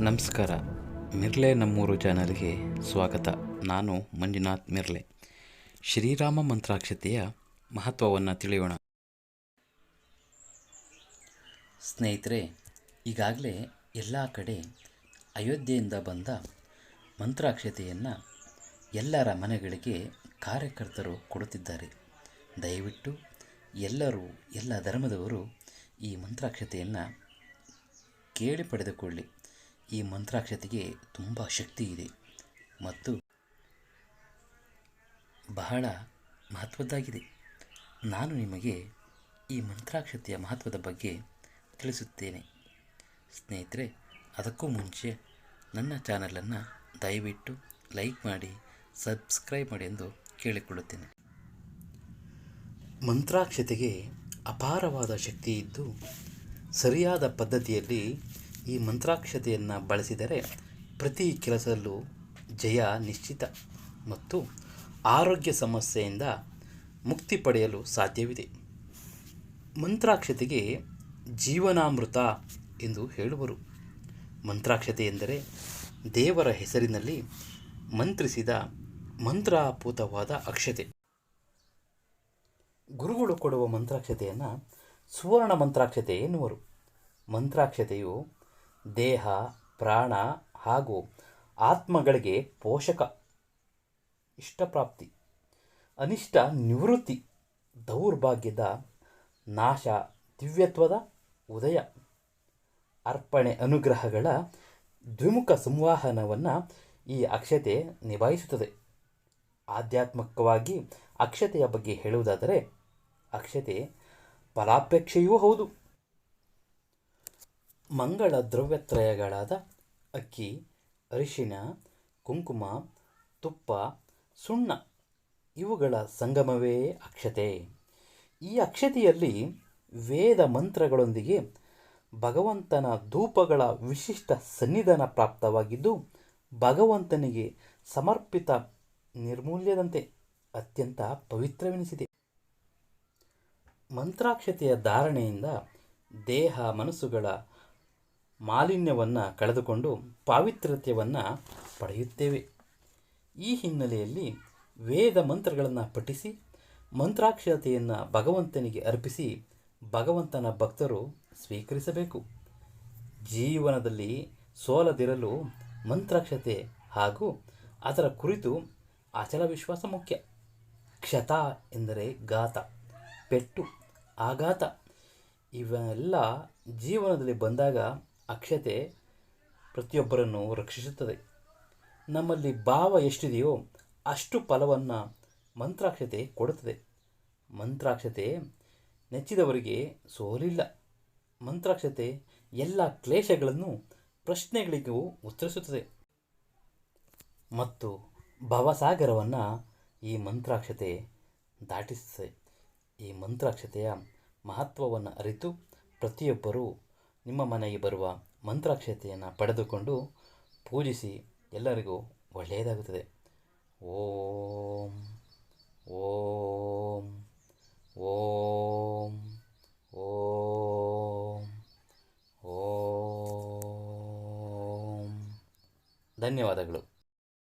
ನಮಸ್ಕಾರ. ಮಿರ್ಲೆ ನಮ್ಮೂರು ಚಾನಲ್ಗೆ ಸ್ವಾಗತ. ನಾನು ಮಂಜುನಾಥ್ ಮಿರ್ಲೆ. ಶ್ರೀರಾಮ ಮಂತ್ರಾಕ್ಷತೆಯ ಮಹತ್ವವನ್ನು ತಿಳಿಯೋಣ. ಸ್ನೇಹಿತರೆ, ಈಗಾಗಲೇ ಎಲ್ಲ ಕಡೆ ಅಯೋಧ್ಯೆಯಿಂದ ಬಂದ ಮಂತ್ರಾಕ್ಷತೆಯನ್ನು ಎಲ್ಲರ ಮನೆಗಳಿಗೆ ಕಾರ್ಯಕರ್ತರು ಕೊಡುತ್ತಿದ್ದಾರೆ. ದಯವಿಟ್ಟು ಎಲ್ಲರೂ, ಎಲ್ಲ ಧರ್ಮದವರು ಈ ಮಂತ್ರಾಕ್ಷತೆಯನ್ನು ಕೇಳಿ ಪಡೆದುಕೊಳ್ಳಿ. ಈ ಮಂತ್ರಾಕ್ಷತೆಗೆ ತುಂಬ ಶಕ್ತಿ ಇದೆ ಮತ್ತು ಬಹಳ ಮಹತ್ವದ್ದಾಗಿದೆ. ನಾನು ನಿಮಗೆ ಈ ಮಂತ್ರಾಕ್ಷತೆಯ ಮಹತ್ವದ ಬಗ್ಗೆ ತಿಳಿಸುತ್ತೇನೆ. ಸ್ನೇಹಿತರೆ, ಅದಕ್ಕೂ ಮುಂಚೆ ನನ್ನ ಚಾನಲನ್ನು ದಯವಿಟ್ಟು ಲೈಕ್ ಮಾಡಿ, ಸಬ್ಸ್ಕ್ರೈಬ್ ಮಾಡಿ ಎಂದು ಕೇಳಿಕೊಳ್ಳುತ್ತೇನೆ. ಮಂತ್ರಾಕ್ಷತೆಗೆ ಅಪಾರವಾದ ಶಕ್ತಿ ಇದ್ದು, ಸರಿಯಾದ ಪದ್ಧತಿಯಲ್ಲಿ ಈ ಮಂತ್ರಾಕ್ಷತೆಯನ್ನು ಬಳಸಿದರೆ ಪ್ರತಿ ಕೆಲಸದಲ್ಲೂ ಜಯ ನಿಶ್ಚಿತ ಮತ್ತು ಆರೋಗ್ಯ ಸಮಸ್ಯೆಯಿಂದ ಮುಕ್ತಿ ಪಡೆಯಲು ಸಾಧ್ಯವಿದೆ. ಮಂತ್ರಾಕ್ಷತೆಗೆ ಜೀವನಾಮೃತ ಎಂದು ಹೇಳುವರು. ಮಂತ್ರಾಕ್ಷತೆ ಎಂದರೆ ದೇವರ ಹೆಸರಿನಲ್ಲಿ ಮಂತ್ರಿಸಿದ ಮಂತ್ರಾಪೂತವಾದ ಅಕ್ಷತೆ. ಗುರುಗಳು ಕೊಡುವ ಮಂತ್ರಾಕ್ಷತೆಯನ್ನು ಸುವರ್ಣ ಮಂತ್ರಾಕ್ಷತೆ ಎನ್ನುವರು. ಮಂತ್ರಾಕ್ಷತೆಯು ದೇಹ, ಪ್ರಾಣ ಹಾಗೂ ಆತ್ಮಗಳಿಗೆ ಪೋಷಕ ಇಷ್ಟಪ್ರಾಪ್ತಿ, ಅನಿಷ್ಟ ನಿವೃತ್ತಿ, ದೌರ್ಭಾಗ್ಯದ ನಾಶ, ದಿವ್ಯತ್ವದ ಉದಯ, ಅರ್ಪಣೆ ಅನುಗ್ರಹಗಳ ದ್ವಿಮುಖ ಸಂವಹನವನ್ನು ಈ ಅಕ್ಷತೆ ನಿಭಾಯಿಸುತ್ತದೆ. ಆಧ್ಯಾತ್ಮಿಕವಾಗಿ ಅಕ್ಷತೆಯ ಬಗ್ಗೆ ಹೇಳುವುದಾದರೆ ಅಕ್ಷತೆ ಫಲಾಪೇಕ್ಷೆಯೂ ಹೌದು. ಮಂಗಳ ದ್ರವ್ಯತ್ರಯಗಳಾದ ಅಕ್ಕಿ, ಅರಿಶಿನ, ಕುಂಕುಮ, ತುಪ್ಪ, ಸುಣ್ಣ ಇವುಗಳ ಸಂಗಮವೇ ಅಕ್ಷತೆ. ಈ ಅಕ್ಷತೆಯಲ್ಲಿ ವೇದ ಮಂತ್ರಗಳೊಂದಿಗೆ ಭಗವಂತನ ಧೂಪಗಳ ವಿಶಿಷ್ಟ ಸನ್ನಿಧಾನ ಪ್ರಾಪ್ತವಾಗಿದ್ದು, ಭಗವಂತನಿಗೆ ಸಮರ್ಪಿತ ನಿರ್ಮೂಲ್ಯದಂತೆ ಅತ್ಯಂತ ಪವಿತ್ರವೆನಿಸಿದೆ. ಮಂತ್ರಾಕ್ಷತೆಯ ಧಾರಣೆಯಿಂದ ದೇಹ, ಮನಸ್ಸುಗಳ ಮಾಲಿನ್ಯವನ್ನು ಕಳೆದುಕೊಂಡು ಪಾವಿತ್ರ್ಯತೆಯನ್ನು ಪಡೆಯುತ್ತೇವೆ. ಈ ಹಿನ್ನೆಲೆಯಲ್ಲಿ ವೇದ ಮಂತ್ರಗಳನ್ನು ಪಠಿಸಿ, ಮಂತ್ರಾಕ್ಷತೆಯನ್ನು ಭಗವಂತನಿಗೆ ಅರ್ಪಿಸಿ ಭಗವಂತನ ಭಕ್ತರು ಸ್ವೀಕರಿಸಬೇಕು. ಜೀವನದಲ್ಲಿ ಸೋಲದಿರಲು ಮಂತ್ರಾಕ್ಷತೆ ಹಾಗೂ ಅದರ ಕುರಿತು ಅಚಲ ವಿಶ್ವಾಸ ಮುಖ್ಯ. ಕ್ಷತ ಎಂದರೆ ಗಾತ ಪೆಟ್ಟು, ಆಘಾತ. ಇವೆಲ್ಲ ಜೀವನದಲ್ಲಿ ಬಂದಾಗ ಅಕ್ಷತೆ ಪ್ರತಿಯೊಬ್ಬರನ್ನು ರಕ್ಷಿಸುತ್ತದೆ. ನಮ್ಮಲ್ಲಿ ಭಾವ ಎಷ್ಟಿದೆಯೋ ಅಷ್ಟು ಫಲವನ್ನು ಮಂತ್ರಾಕ್ಷತೆ ಕೊಡುತ್ತದೆ. ಮಂತ್ರಾಕ್ಷತೆ ನೆಚ್ಚಿದವರಿಗೆ ಸೋಲಿಲ್ಲ. ಮಂತ್ರಾಕ್ಷತೆ ಎಲ್ಲ ಕ್ಲೇಶಗಳನ್ನು ಪ್ರಶ್ನೆಗಳಿಗೂ ಉತ್ತರಿಸುತ್ತದೆ. ಮತ್ತು ಭವಸಾಗರವನ್ನು ಈ ಮಂತ್ರಾಕ್ಷತೆ ದಾಟಿಸುತ್ತದೆ. ಈ ಮಂತ್ರಾಕ್ಷತೆಯ ಮಹತ್ವವನ್ನು ಅರಿತು ಪ್ರತಿಯೊಬ್ಬರೂ ನಿಮ್ಮ ಮನೆಗೆ ಬರುವ ಮಂತ್ರಾಕ್ಷತೆಯನ್ನು ಪಡೆದುಕೊಂಡು ಪೂಜಿಸಿ ಎಲ್ಲರಿಗೂ ಒಳ್ಳೆಯದಾಗುತ್ತದೆ. ಓಂ ಓಂ ಓಂ ಓಂ ಓಂ. ಧನ್ಯವಾದಗಳು.